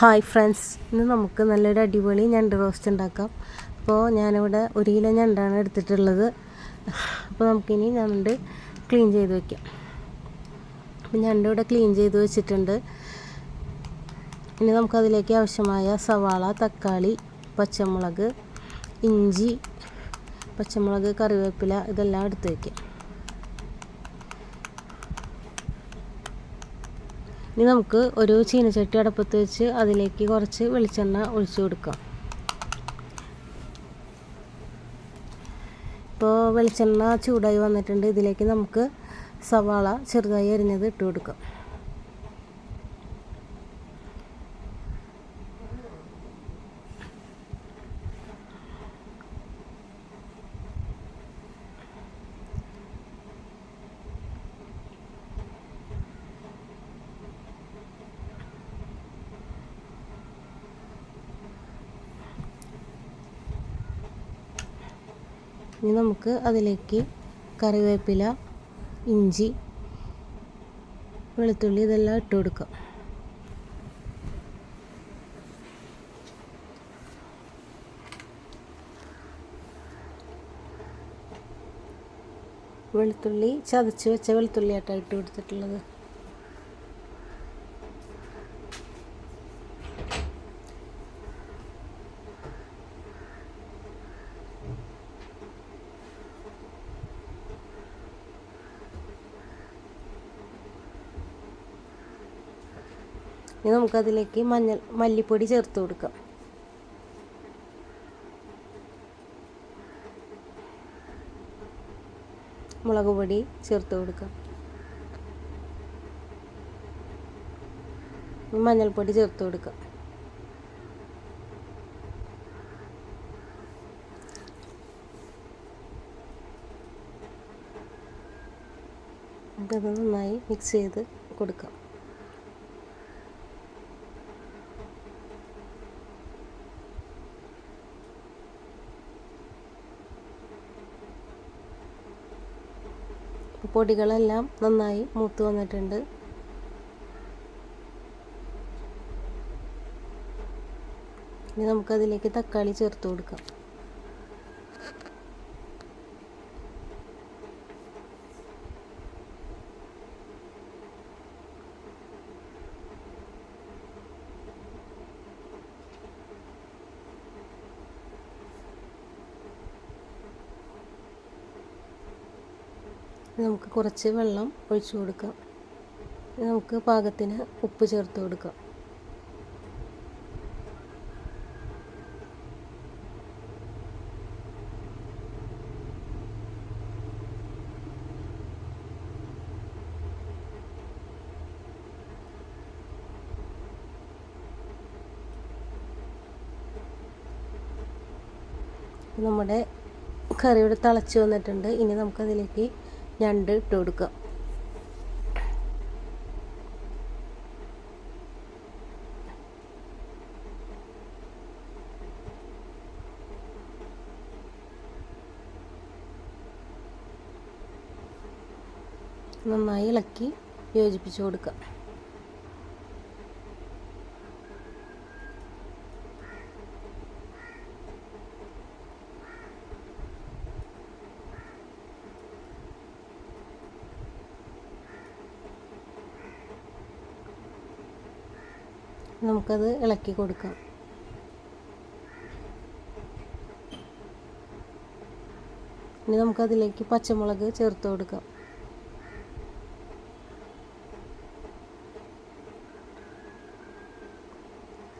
Hi friends ഇന്ന് നമുക്ക് നല്ലൊരു അടിപൊളി ഞണ്ട് റോസ്റ്റ് ഉണ്ടാക്കാം. അപ്പോൾ ഞാനിവിടെ ഒരു കിലോ ഞണ്ടാണ് എടുത്തിട്ടുള്ളത്. അപ്പോൾ നമുക്കിനി ഞണ്ട് ക്ലീൻ ചെയ്ത് വയ്ക്കാം അപ്പോൾ ഞണ്ട് ഇവിടെ ക്ലീൻ ചെയ്ത് വെച്ചിട്ടുണ്ട്. ഇനി നമുക്കതിലേക്ക് ആവശ്യമായ സവാള തക്കാളി പച്ചമുളക് ഇഞ്ചി പച്ചമുളക് കറിവേപ്പില ഇതെല്ലാം എടുത്ത് വയ്ക്കാം ഇനി നമുക്ക് ഒരു ചീനച്ചട്ടി അടപ്പത്ത് വെച്ച് അതിലേക്ക് കുറച്ച് വെളിച്ചെണ്ണ ഒഴിച്ചു കൊടുക്കാം. ഇപ്പോൾ വെളിച്ചെണ്ണ ചൂടായി വന്നിട്ടുണ്ട്. ഇതിലേക്ക് നമുക്ക് സവാള ചെറുതായി അരിഞ്ഞത് ഇട്ട് കൊടുക്കാം. ഇനി നമുക്ക് അതിലേക്ക് കറിവേപ്പില ഇഞ്ചി വെളുത്തുള്ളി ഇതെല്ലാം ഇട്ട് കൊടുക്കാം. വെളുത്തുള്ളി ചതച്ച് വെച്ച വെളുത്തുള്ളിയായിട്ടാണ് ഇട്ട് കൊടുത്തിട്ടുള്ളത്. ഇനി നമുക്കതിലേക്ക് മഞ്ഞൾ മല്ലിപ്പൊടി ചേർത്ത് കൊടുക്കാം. മുളക് പൊടി ചേർത്ത് കൊടുക്കാം. മഞ്ഞൾപ്പൊടി ചേർത്ത് കൊടുക്കാം. ഇതൊന്ന് നന്നായി മിക്സ് ചെയ്ത് കൊടുക്കാം. പൊടികളെല്ലാം നന്നായി മൂത്ത് വന്നിട്ടുണ്ട്. ഇനി നമുക്കതിലേക്ക് തക്കാളി ചേർത്ത് കൊടുക്കാം. നമുക്ക് കുറച്ച് വെള്ളം ഒഴിച്ചു കൊടുക്കാം. നമുക്ക് പാകത്തിന് ഉപ്പ് ചേർത്ത് കൊടുക്കാം. നമ്മുടെ കറിയുടെ തിളച്ച് വന്നിട്ടുണ്ട്. ഇനി നമുക്കതിലേക്ക് ഞണ്ട് ഇട്ട് കൊടുക്കുക. നന്നായി ഇളക്കി യോജിപ്പിച്ച് കൊടുക്കുക. നമുക്കത് ഇളക്കി കൊടുക്കാം. ഇനി നമുക്കതിലേക്ക് പച്ചമുളക് ചേർത്ത് കൊടുക്കാം.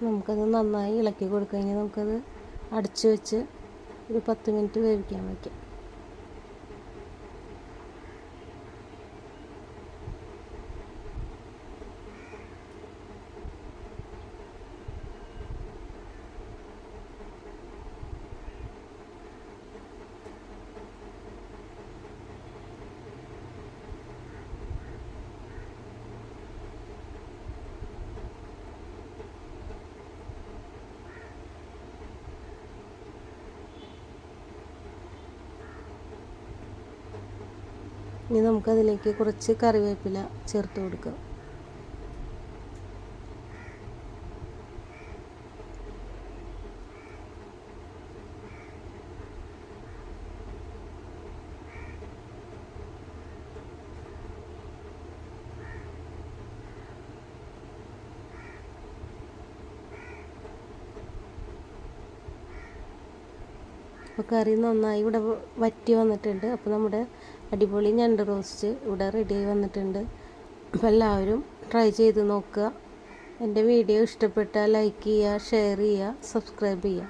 നമുക്കത് നന്നായി ഇളക്കി കൊടുക്കാം. ഇനി നമുക്കത് അടച്ചു വെച്ച് ഒരു പത്ത് മിനിറ്റ് വേവിക്കാൻ വയ്ക്കാം. ഇനി നമുക്കതിലേക്ക് കുറച്ച് കറിവേപ്പില ചേർത്ത് കൊടുക്കാം. അപ്പോൾ കറി നന്നായി ഇവിടെ വറ്റി വന്നിട്ടുണ്ട്. അപ്പോൾ നമ്മുടെ അടിപൊളി ഞണ്ട് റോസ്റ്റ് ഇവിടെ റെഡിയായി വന്നിട്ടുണ്ട്. അപ്പോൾ എല്ലാവരും ട്രൈ ചെയ്ത് നോക്കുക. എന്റെ വീഡിയോ ഇഷ്ടപ്പെട്ടാൽ ലൈക്ക് ചെയ്യുക ഷെയർ ചെയ്യുക സബ്സ്ക്രൈബ് ചെയ്യുക.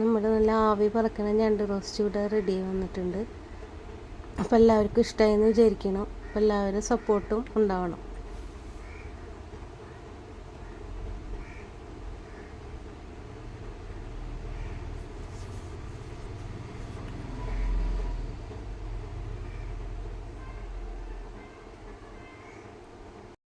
നമ്മൾ നല്ല ആവി പറക്കണ ഞണ്ട് റോസ്റ്റ് ഇവിടെ റെഡി വന്നിട്ടുണ്ട്. അപ്പോൾ എല്ലാവർക്കും ഇഷ്ടമായി എന്ന് വിചാരിക്കണം. അപ്പോൾ എല്ലാവരും സപ്പോർട്ടും ഉണ്ടാവണം.